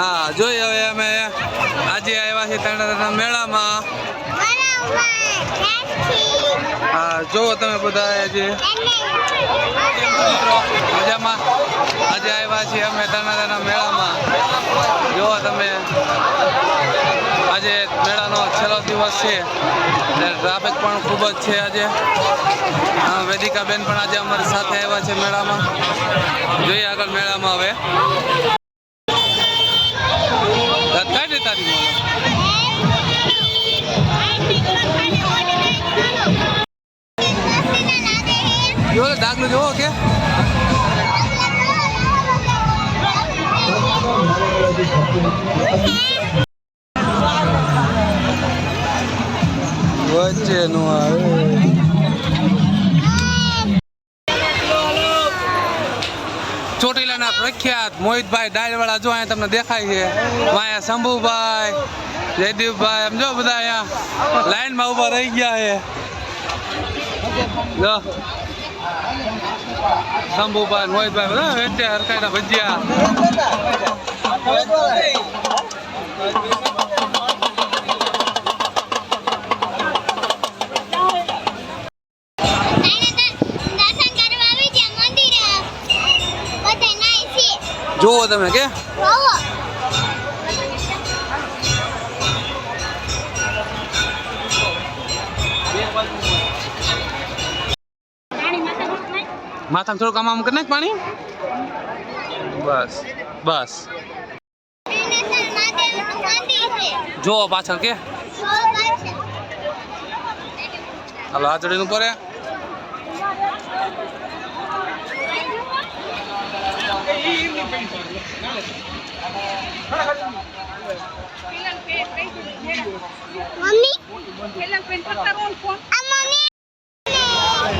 હા જોઈએ હવે અમે આજે આવ્યા છીએ તરણાના મેળામાં. હા, જોવો તમે બધા આજે. મિત્રો, મજામાં? આજે આવ્યા છીએ અમે તરણાના મેળામાં. જોવો તમે. આજે મેળાનો છેલ્લો દિવસ છે. અને ટ્રાફિક પણ ખૂબ જ છે આજે. વેદિકાબેન પણ આજે અમારી સાથે આવ્યા છે મેળામાં. જોઈએ આગળ મેળામાં હવે. દે તારી જો ડાગલું જોવો કે? વચ્ચે નું આવે. પ્રખ્યાત મોહિતભાઈ ડાયરવાળા જો અહીંયા તમને દેખાય છે. અહીંયા શંભુભાઈ, જયદીપભાઈ એમ જો બધા અહીંયા લાઈનમાં ઊભા રહી ગયા છે. જો. શંભુભાઈ મોહિતભાઈ બધા વેચ્યા હરકાઈના ભજીયા. તમે કે? માથામાં થોડું કામ આમ કરી પાણી. બસ બસ. જોવો પાછળ કે. હાલો પડે મમ્મી આ મમ્મી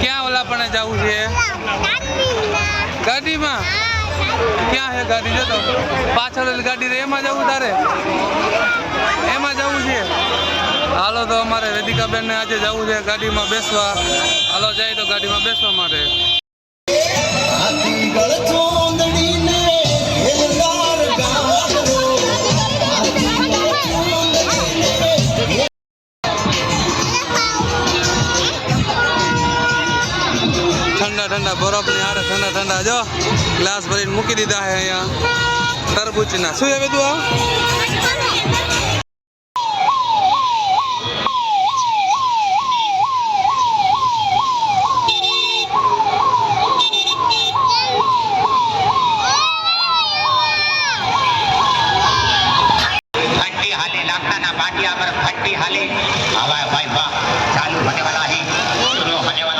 ક્યાં ઓલા પણ જવું છે? ગાડીમાં? ક્યાં છે ગાડી? જતો પાછળ ગાડી રે, એમાં જવું તારે? એમાં જવું છે? હાલો તો અમારે વેદિકાબેન ને આજે જવું છે ગાડીમાં બેસવા. હાલો, જાય તો ગાડીમાં બેસવા માટે. બધા જો, ગ્લાસ ભરીને મૂકી દીધા છે અહીંયા. તરબૂચના. શું એ બધું આ? हाले हवा वाह चालू होने वाला है शुरू होने वाला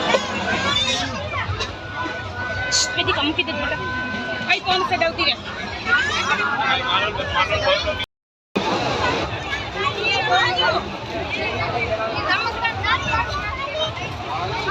તો મૂકી દે બેટા. અહીં કોણ સાઈડ આવતી રહે? નમસ્કાર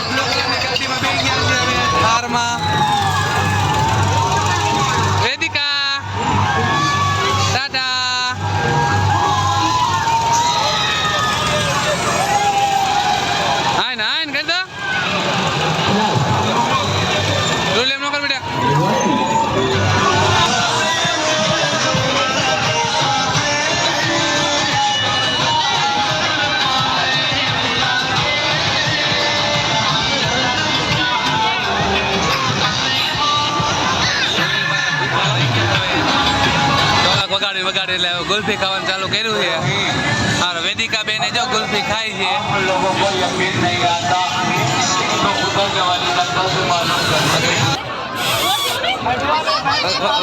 વગાડી વગાડી એટલે ગુલ્ફી ખાવાનું ચાલુ કર્યું છે. હાર વેદિકા બેને જો ગુલ્ફી ખાય છે.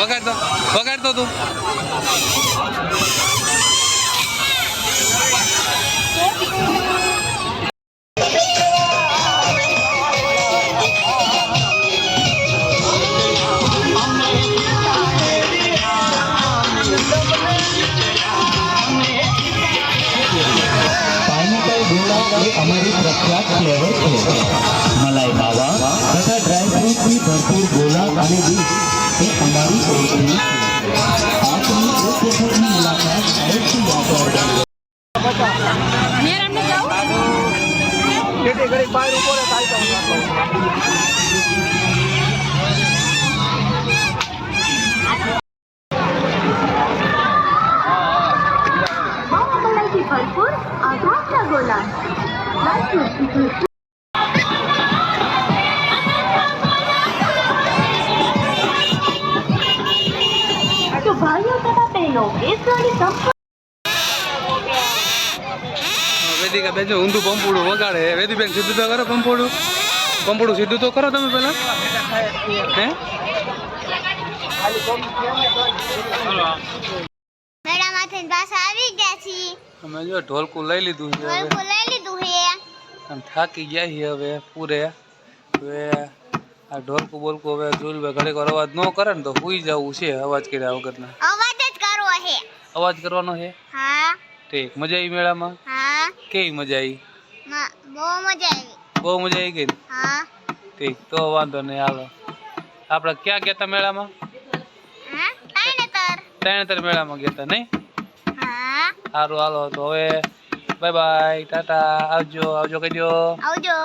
વગાડતો? વગાડતો તું? અમારી પ્રખ્યાત ફ્લેવર છે. મલાઈ માવા તથા ડ્રાયફ્રૂટની ભરપૂર ગોલા અને દૂધ એ અમારી ઓળખણી છે. આપની એક વખતની મુલાકાત અવશ્ય યાદ રાખજો એક વેદિકા બેન ઊંધું પંપોડું વગાડે. વેદીબેન સીધું તો કરો પંપોડું પંપોડું સીધું તો કરો તમે પેલા હે? મેળામાંથી પાછા આવી ગયા છીએ. અમે જો ઢોલકું લઈ લીધું છે ઢોલકું લઈ લીધું હે અને થાકી ગયા છીએ હવે પૂરે. હવે આ ઢોલકું બોલકું હવે જોઈ ઘડીક અવાજ ન કરે ને તો સુઈ જવું છે અવાજ કર્યા વગરના. અવાજ કરવાનો છે? હા. ઠીક. મજા આવી મેળામાં? હા. કેવી મજા આવી? બહુ મજા આવી. બહુ મજા આવી ગઈ હા. ઠીક. તો વાંધો નહીં હાલો. આપણે ક્યાં ગયા હતા મેળામાં? ત્રણેતર મેળામાં ગયા હતા નહીં? સારું હાલો. તો હવે બાય બાય ટાટા. આવજો આવજો કહેજો આવજો.